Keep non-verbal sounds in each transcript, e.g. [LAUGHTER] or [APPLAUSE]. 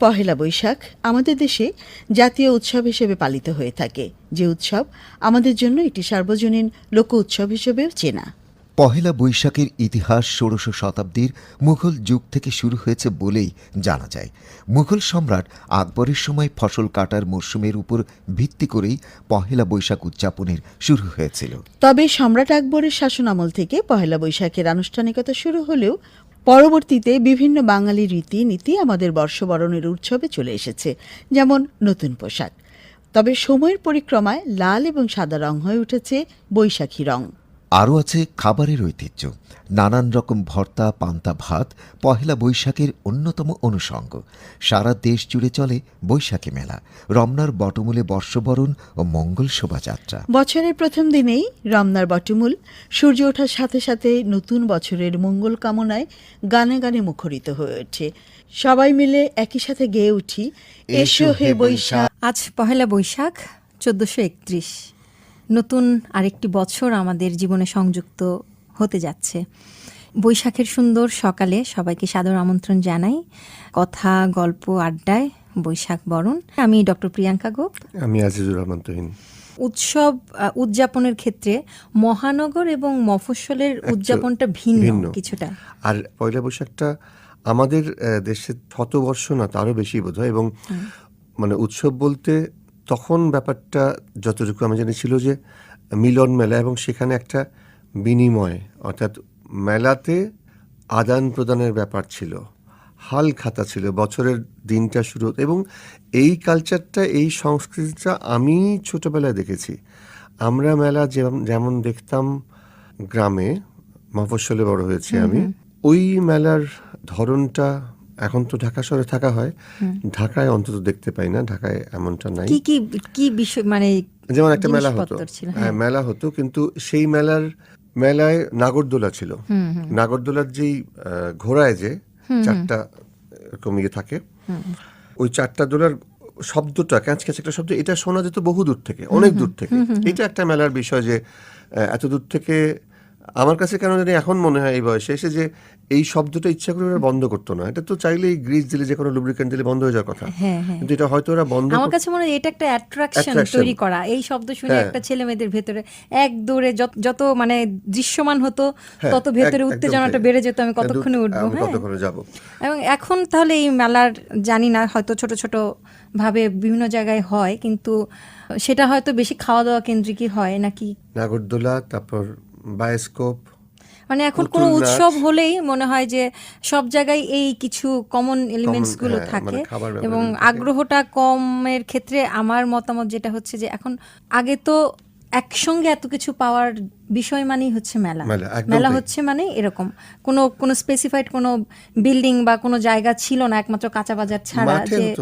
পহেলা বৈশাখ আমাদের দেশে জাতীয় উৎসব হিসেবে পালিত হয়ে থাকে। যে উৎসব আমাদের জন্য একটি সার্বজনীন লোক উৎসব হিসেবেও চেনা। পহেলা বৈশাখের ইতিহাস ষোড়শ শতাব্দীর মুঘল যুগ থেকে শুরু হয়েছে বলেই জানা যায়। মুঘল সম্রাট আকবরের সময় ফসল কাটার মরশুমের উপর ভিত্তি করেই পহেলা বৈশাখ উদযাপনের শুরু হয়েছিল। তবে সম্রাট আকবরের শাসনামল থেকে পহেলা বৈশাখের আনুষ্ঠানিকতা শুরু হলেও পরবর্তীতে বিভিন্ন বাঙালি রীতিনীতি আমাদের বর্ষবরণের উৎসবে চলে এসেছে, যেমন নতুন পোশাক। তবে সময়ের পরিক্রমায় লাল এবং সাদা রং হয়ে উঠেছে বৈশাখী রং। আরও আছে খাবারের ঐতিহ্য নানান রকম ভর্তা পান্তা ভাত পহেলা বৈশাখের অন্যতম অনুষঙ্গ। সারা দেশ জুড়ে চলে বৈশাখী মেলা রমনার বটমূলে বর্ষবরণ ও মঙ্গল শোভাযাত্রা। বছরের প্রথম দিনেই রমনার বটমূল সূর্য ওঠার সাথে সাথে নতুন বছরের মঙ্গল কামনায় গানে গানে মুখরিত হয়ে ওঠে। সবাই মিলে একই সাথে গেয়ে উঠি এসো হে বৈশাখ। আজ পহেলা বৈশাখ চোদ্দোশো একত্রিশ। নতুন আরেকটি বছর আমাদের জীবনে সংযুক্ত হতে যাচ্ছে। বৈশাখের সুন্দর সকালে সবাইকে সাদর আমন্ত্রণ জানাই। কথা গল্প আড্ডায় বৈশাখ বরণ। আমি ডক্টর প্রিয়াঙ্কা গোপ। আমি আজিজুর রহমান তুহিন। উৎসব উদযাপনের ক্ষেত্রে মহানগর এবং মফস্বলের উদযাপনটা ভিন্ন। কিছুটা। আর পয়লা বৈশাখটা আমাদের দেশে শতবর্ষ না তারও বেশি বোধ হয় এবং মানে উৎসব বলতে তখন ব্যাপারটা যতটুকু আমি জানি ছিল যে মিলন মেলা এবং সেখানে একটা বিনিময় অর্থাৎ মেলাতে আদান প্রদানের ব্যাপার ছিল হাল খাতা ছিল বছরের দিনটা শুরু হতো এবং এই কালচারটা এই সংস্কৃতিটা আমি ছোটবেলায় দেখেছি। আমরা মেলা যেমন যেমন দেখতাম গ্রামে মফস্বলে বড় হয়েছি আমি ওই মেলার ধরনটা এখন তো ঢাকা শহরে থাকা হয়। ঢাকায় অন্তত দেখতে পাই না ঢাকায় এমনটা নাই। কি কি কি বিষয় মানে যেমন একটা মেলা হতো। হ্যাঁ মেলা হতো কিন্তু সেই মেলার মেলায় নাগরদোলা ছিল। নাগরদোলার যেই ঘোড়ায় যে চারটা এরকম ইয়ে থাকে ওই চারটা দোলার শব্দটা ক্যাঁচ ক্যাঁচ একটা শব্দ এটা শোনা যেত বহু দূর থেকে অনেক দূর থেকে। এটা একটা মেলার বিষয় যে এত দূর থেকে আমার কাছে কেন জানি এখন মনে হয় এই বয়সে এসে যে এই শব্দটা ইচ্ছা করে ওরা বন্ধ করতো না। এটা তো চাইলেই গ্রিজ দিলে যে কোনো লুব্রিকেন্ট দিলে বন্ধ হয়ে যাওয়ার কথা। হ্যাঁ, হ্যাঁ। কিন্তু এটা হয়তো ওরা বন্ধ আমার কাছে মনে হয় এটা একটা অ্যাট্রাকশন তৈরি করা। এই শব্দ শুনে হ্যাঁ। একটা ছেলে মেয়েদের ভেতরে এক দৌড়ে যত মানে দৃশ্যমান হতো তত ভেতরে উত্তেজনাটা বেড়ে যেত আমি কতক্ষণে উঠবো কতক্ষণে যাব? এবং এখন তাহলে এই মেলার জানি না হয়তো ছোট ছোট ভাবে বিভিন্ন জায়গায় হয় কিন্তু সেটা হয়তো বেশি খাওয়া দাওয়া কেন্দ্রিকই হয় নাকি? নাগরদোলা তারপর বায়োস্কোপ মানে এখন কোনো উৎসব হলেই মনে হয় যে সব জায়গায় এই কিছু কমন এলিমেন্টসগুলো হ্যাঁ, থাকে। মানে ব্যাপারে এবং আগ্রহটা কমের ক্ষেত্রে আমার মতামত যেটা হচ্ছে যে এখন আগে তো একসঙ্গে এত কিছু পাওয়ার বিষয় মানেই হচ্ছে মেলা। মেলা। হচ্ছে মানে এরকম। কোনো কোনো স্পেসিফাইড কোনো বিল্ডিং বা কোনো জায়গা ছিল না একমাত্র কাঁচা বাজার ছাড়া মাঠে যে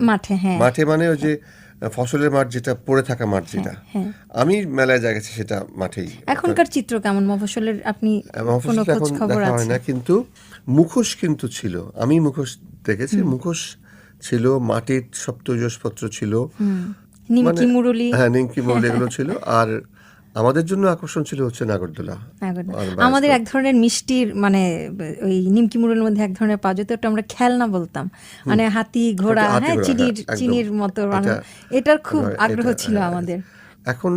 মাঠে হ্যাঁ। মাঠে মানে ওই যে ফসলের মাঠ যেটা পড়ে থাকা মাঠ যেটা হ্যাঁ। আমি মেলায় যা গেছি সেটা মাঠেই। এখনকার চিত্র কেমন? মফস্বলের আপনি কোনো খোঁজ এখন খবর দেখা হয় আছে? না কিন্তু মুখোশ কিন্তু ছিল। আমি মুখোশ দেখেছি মুখোশ ছিল মাটির সব তৈজসপত্র ছিল নিমকি মুরলি। হ্যাঁ নিমকি মুরলি এগুলো ছিল। [LAUGHS] আর আমাদের জন্য আকর্ষণ ছিল হচ্ছে নাগরদোলা। আমাদের এক ধরনের মিষ্টির মানে ওই নিমকি মুড়ের মধ্যে এক ধরনের পাওয়া যেত ওটা আমরা খেলনা বলতাম। মানে হাতি ঘোড়া হ্যাঁ চিনির হ্যাঁ, চিনির মতো এটার খুব আগ্রহ ছিল হ্যাঁ, আমাদের। এখন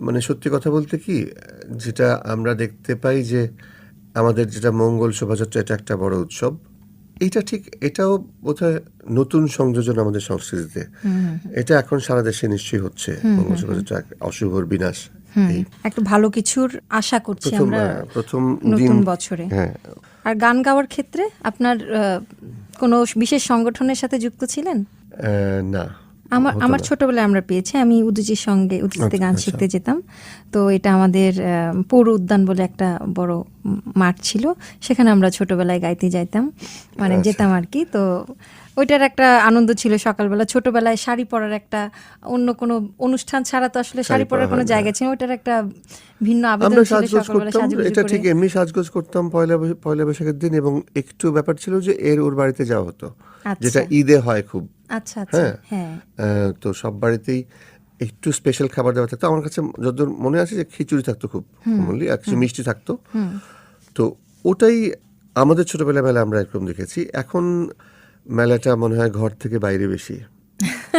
মানে সত্যি কথা বলতে কি যেটা আমরা দেখতে পাই যে আমাদের যেটা মঙ্গল শোভাযাত্রা এটা একটা বড় উৎসব। এটা ঠিক এটাও বোধহয় নতুন সংযোজন আমাদের সংস্কৃতিতে। এটা এখন সারা দেশে নিশ্চয়ই হচ্ছে মঙ্গল শোভাযাত্রা অশুভর বিনাশ। একটু ভালো কিছুর আশা করছি আমরা প্রথম নতুন বছরে। হ্যাঁ। আর গান গাওয়ার ক্ষেত্রে আপনার কোনো বিশেষ সংগঠনের সাথে যুক্ত ছিলেন? না। আমার আমার। ছোটবেলায় আমরা পেয়েছি। আমি উদুজির সঙ্গে উদুজিতে আচ্ছা, গান আচ্ছা। শিখতে যেতাম। তো এটা আমাদের পৌর উদ্যান বলে একটা বড় মাঠ ছিল। সেখানে আমরা ছোটবেলায় গাইতে যাইতাম। মানে আচ্ছা। যেতাম আর কি। তো ওইটার একটা আনন্দ ছিল সকালবেলা। ছোটবেলায় শাড়ি পরার একটা অন্য কোনো অনুষ্ঠান ছাড়া তো আসলে শাড়ি পরার কোনো জায়গা ছিল ওইটার একটা ভিন্ন আবেদন ছিল সকালবেলা এটা ঠিক এমনি সাজগোজ করতাম পয়লা পয়লা বৈশাখের দিন এবং একটু ব্যাপার ছিল যে এর ওর বাড়িতে যাওয়া হতো আচ্ছা। যেটা ঈদে হয় খুব। আচ্ছা আচ্ছা হ্যাঁ। হ্যাঁ। তো সব বাড়িতেই একটু স্পেশাল খাবার দাবার থাকতো। আমার কাছে যতদূর মনে আছে যে খিচুড়ি থাকতো খুব আর কিছু মিষ্টি থাকতো। তো ওটাই আমাদের ছোটবেলা বেলা আমরা এরকম দেখেছি। এখন মেলাটা মনে হয় ঘর থেকে বাইরে বেশি।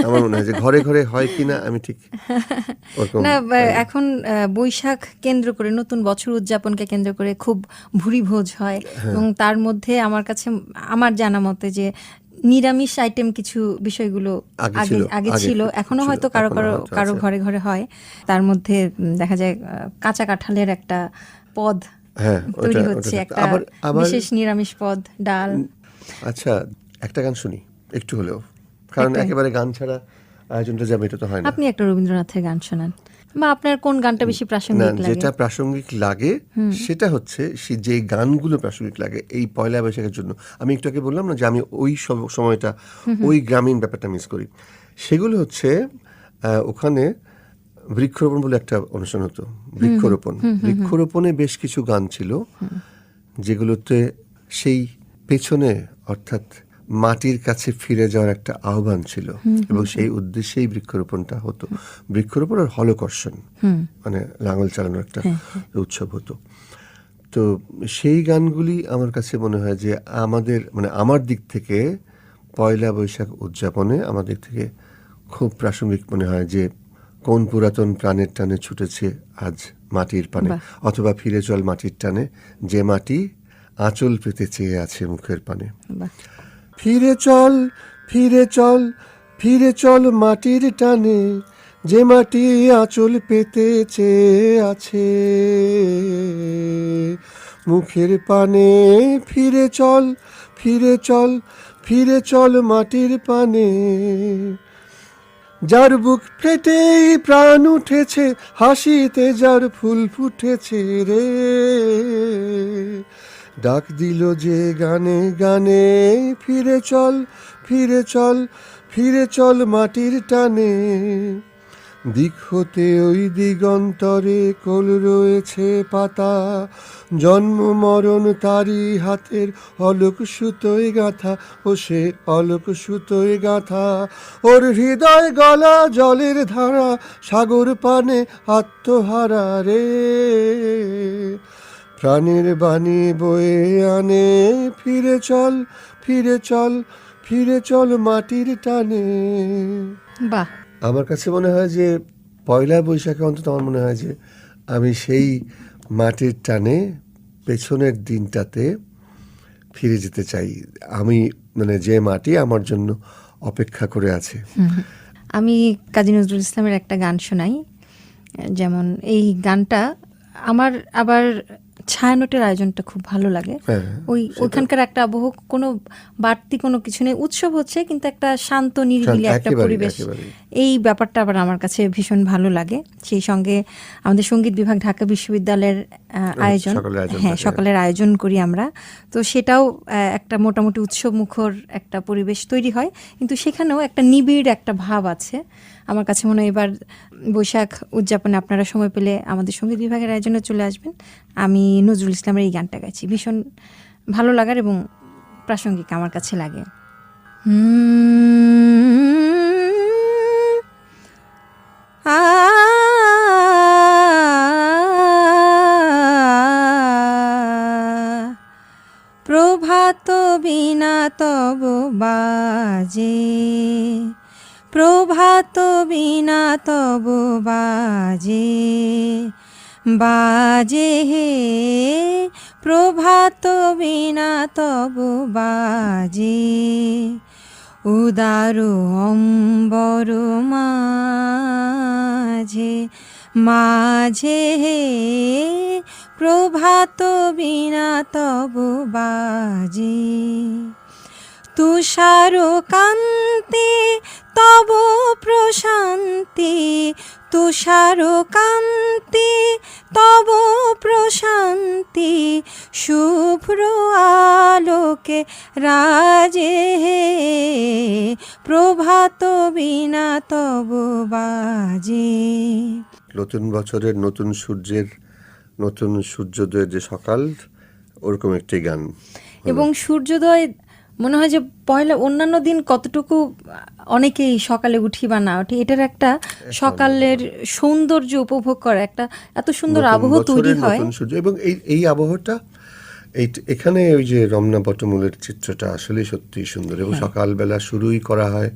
আমার মনে হয় যে ঘরে ঘরে হয় কিনা আমি ঠিক না এখন বৈশাখ কেন্দ্র করে নতুন বছর উদযাপনকে কেন্দ্র করে খুব ভুরি ভোজ হয়। এবং তার মধ্যে আমার কাছে আমার জানা মতে যে নিরামিষ আইটেম কিছু বিষয়গুলো আগে আগে ছিল, এখনও হয়তো কারও কারও কারও ঘরে ঘরে হয়। তার মধ্যে দেখা যায় কাঁচা কাঁঠালের একটা পদ হ্যাঁ তৈরি হচ্ছে একটা বিশেষ নিরামিষ পদ ডাল। আচ্ছা একটা গান শুনি একটু হলেও। কারণ একেবারে গান ছাড়া আয়োজনটা যাবে এটা তো হয় না। আপনি একটা রবীন্দ্রনাথের গান শোনান। বা আপনার কোন গানটা বেশি প্রাসঙ্গিক লাগে? যেটা প্রাসঙ্গিক লাগে সেটা হচ্ছে সে যে গানগুলো প্রাসঙ্গিক লাগে এই পয়লা বৈশাখের জন্য। আমি একটু আগে বললাম না যে আমি ওই সময়টা ওই গ্রামীণ ব্যাপারটা মিস করি। সেগুলো হচ্ছে ওখানে বৃক্ষরোপণ বলে একটা অনুষ্ঠান হতো। বৃক্ষরোপণ। বৃক্ষরোপণে বেশ কিছু গান ছিল যেগুলোতে সেই পেছনে অর্থাৎ মাটির কাছে ফিরে যাওয়ার একটা আহ্বান ছিল। এবং সেই উদ্দেশ্যেই বৃক্ষরোপণটা হতো। বৃক্ষরোপণ আর হলকর্ষণ মানে লাঙল চালানোর একটা উৎসব হতো। তো সেই গানগুলি আমার কাছে মনে হয় যে আমাদের মানে আমার দিক থেকে পয়লা বৈশাখ উদযাপনে আমার দিক থেকে খুব প্রাসঙ্গিক মনে হয় যে কোন পুরাতন প্রাণের টানে ছুটেছে আজ মাটির পানে। অথবা ফিরে চল মাটির টানে যে মাটি আঁচল পেতে চেয়ে আছে মুখের পানে। ফিরে চল ফিরে চল ফিরে চল মাটির টানে, যে মাটি আঁচল পেতে চেয়ে আছে। মুখের পানে ফিরে চল ফিরে চল ফিরে চল মাটির পানে। যার বুক ফেটেই প্রাণ উঠেছে, হাসিতে যার ফুল ফুটেছে রে। ডাক দিল যে গানে গানে, ফিরে চল ফিরে চল ফিরে চল মাটির টানে। দিক হতে ওই দিগন্তরে কোল রয়েছে পাতা। জন্ম, মরণ তারি হাতের অলোক সুতোয় গাথা, ও সে অলোক সুতোয় গাথা। ওর হৃদয় গলা জলের ধারা, সাগর পানে আত্মহারা রে। প্রাণের বাণী বয়ে আনে। ফিরে চল ফিরে চল ফিরে চল মাটির টানে। বাহ। আমার কাছে মনে হয় যে পয়লা বৈশাখে অন্তত আমার মনে হয় যে আমি সেই মাটির টানে পেছনের দিনটাতে ফিরে যেতে চাই। আমি মানে যে মাটি আমার জন্য অপেক্ষা করে আছে। আমি কাজী নজরুল ইসলামের একটা গান শোনাই। যেমন এই গানটা আমার আবার ছায়ানোটের আয়োজনটা খুব ভালো লাগে। হ্যাঁ, ওই ওইখানকার একটা আবহ কোনো বাড়তি কোনো কিছু নেই। উৎসব হচ্ছে কিন্তু একটা শান্ত নিরিবিলি একটা পরিবেশ। এই ব্যাপারটা আবার আমার কাছে ভীষণ ভালো লাগে। সেই সঙ্গে আমাদের সংগীত বিভাগ ঢাকা বিশ্ববিদ্যালয়ের আয়োজন। হ্যাঁ সকালের আয়োজন করি আমরা। তো সেটাও একটা মোটামুটি উৎসব মুখর একটা পরিবেশ তৈরি হয়। কিন্তু সেখানেও একটা নিবিড় একটা ভাব আছে। আমার কাছে মনে হয় এবার বৈশাখ উদযাপনে আপনারা সময় পেলে আমাদের সংগীত বিভাগের আয়োজনে চলে আসবেন। আমি নজরুল ইসলামের এই গানটা গাইছি। ভীষণ ভালো লাগার এবং প্রাসঙ্গিক আমার কাছে লাগে। প্রভাত বিনা তব বাজে প্রভাত বিনা তব বাজে বাজে হে প্রভাত বিনা তব বাজে। উদার অম্বর মাঝে মাঝে হে প্রভাত বিনা তব বাজে। তুষার কান্তে তব প্রশান্তি তুষার কান্তি তব প্রশান্তি শুভ্র আলোকে রাজে প্রভাত বিনা তব বাজে। নতুন বছরের নতুন সূর্যের নতুন সূর্যোদয়ের যে সকাল ওরকম একটি গান। এবং সূর্যোদয় মনে হয় যে পয়লা অন্যান্য দিন কতটুকু অনেকেই সকালে উঠি বা না উঠি এটার একটা সকালের সৌন্দর্য উপভোগ করা একটা এত সুন্দর আবহ তৈরি হয়। এবং এই এই আবহটা এই এখানে ওই যে রমনা বটমূলের চিত্রটা আসলে সত্যি সুন্দর। এবং সকালবেলা শুরুই করা হয়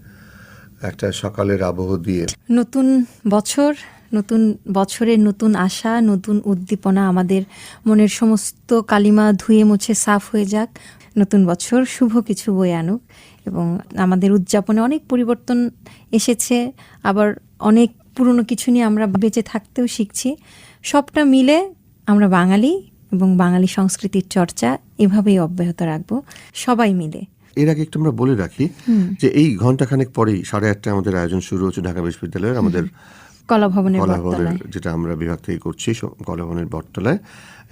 একটা সকালের আবহ দিয়ে। নতুন বছর নতুন বছরের নতুন আশা নতুন উদ্দীপনা আমাদের মনের সমস্ত কালিমা ধুয়ে মুছে সাফ হয়ে যাক। নতুন বছর শুভ কিছু বয়ে আনুক এবং আমাদের উদযাপনে অনেক পরিবর্তন এসেছে। আবার অনেক পুরনো কিছু নিয়ে আমরা বেঁচে থাকতেও শিখছি। সবটা মিলে আমরা বাঙালি এবং বাঙালি সংস্কৃতির চর্চা এভাবেই অব্যাহত রাখব সবাই মিলে। এর আগে একটু আমরা বলে রাখি যে এই ঘন্টাখানেক পরেই সাড়ে আটটায় আমাদের আয়োজন শুরু হচ্ছে ঢাকা বিশ্ববিদ্যালয়ের আমাদের কলা ভবনের কলাভবনের যেটা আমরা বিভাগ থেকে করছি কলাভবনের বটতলায়।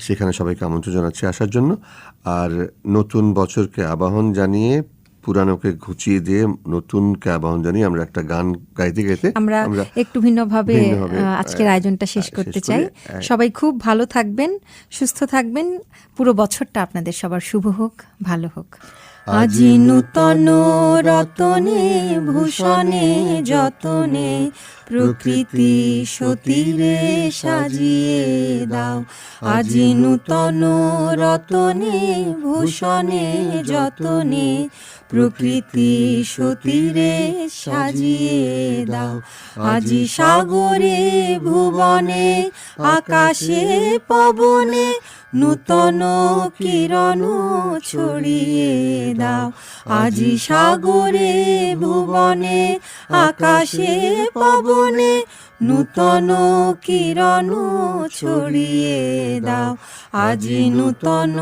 সেখানে সবাইকে আমন্ত্রণ জানাচ্ছি আসার জন্য। আর নতুন বছরকে আবাহন জানিয়ে পুরানোকে ঘুচিয়ে দিয়ে নতুনকে আবাহন জানিয়ে আমরা একটা গান গাইতে গাইতে আমরা একটু ভিন্নভাবে আজকের আয়োজনটা শেষ করতে চাই। সবাই খুব ভালো থাকবেন সুস্থ থাকবেন। পুরো বছরটা আপনাদের সবার শুভ হোক ভালো হোক। আজি নূতন রতনে, ভূষণে যতনে, প্রকৃতি সতীরে সাজিয়ে দাও। আজি নূতন রতনে, ভূষণে যতনে, প্রকৃতি সতীরে সাজিয়ে দাও। আজি সাগরে, ভুবনে, আকাশে, পবনে নূতন কিরণ ছড়িয়ে দাও। আজি সাগরে ভুবনে আকাশে পবনে নূতন কিরণ ছড়িয়ে দাও। আজি নূতন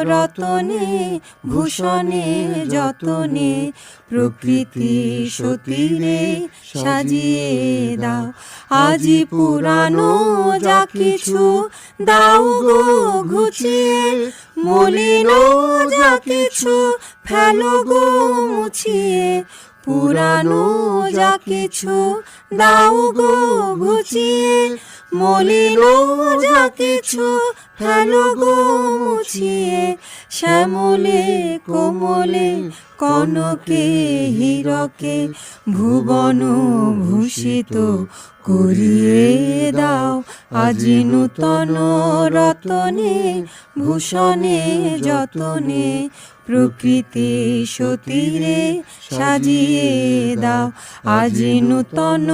রতনে, ভূষণে যতনে, প্রকৃতি সতীরে সাজিয়ে দাও। আজি পুরানো যা কিছু, দাও গো ঘুচিয়ে। মলিন যা কিছু, ফেলো গো মুছিয়ে। পুরানো যা কিছু দাও গো ঘুচিয়ে মলিন যা কিছু ফেলো গো মুছিয়ে। শ্যামলে কোমলে কনকে হীরকে ভুবন ভূষিত করিয়ে দাও। আজি নূতন রতনে, ভূষণে যতনে, প্রকৃতি সতীরে সাজিয়ে দাও। আজি নূতন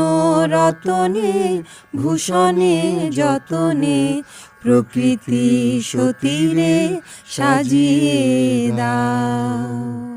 রতনে, ভূষণে যতনে, প্রকৃতি সতীরে সাজিয়ে দাও।